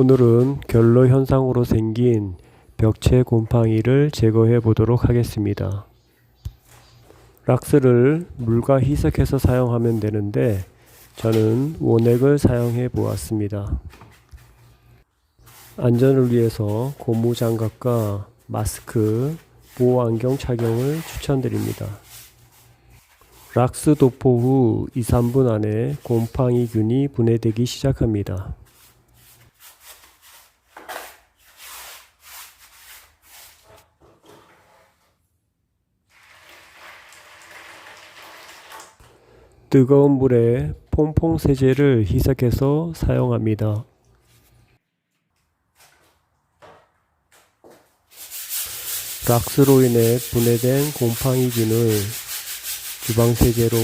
오늘은 결로 현상으로 생긴 벽체 곰팡이를 제거해 보도록 하겠습니다. 락스를 물과 희석해서 사용하면 되는데 저는 원액을 사용해 보았습니다. 안전을 위해서 고무 장갑과 마스크, 보호 안경 착용을 추천드립니다. 락스 도포 후 2, 3분 안에 곰팡이균이 분해되기 시작합니다. 뜨거운 물에 퐁퐁 세제를 희석해서 사용합니다. 락스로 인해 분해된 곰팡이균을 주방 세제로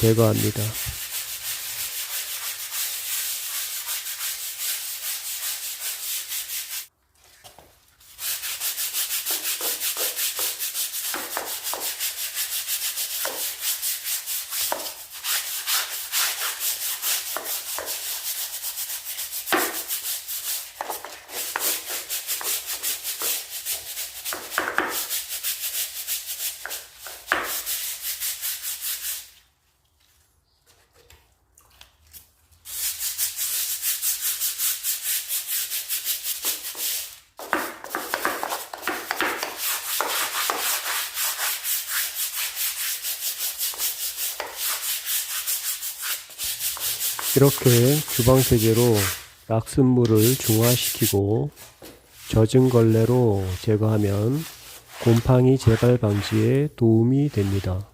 제거합니다. 이렇게 주방 세제로 락스물을 중화시키고 젖은 걸레로 제거하면 곰팡이 재발 방지에 도움이 됩니다.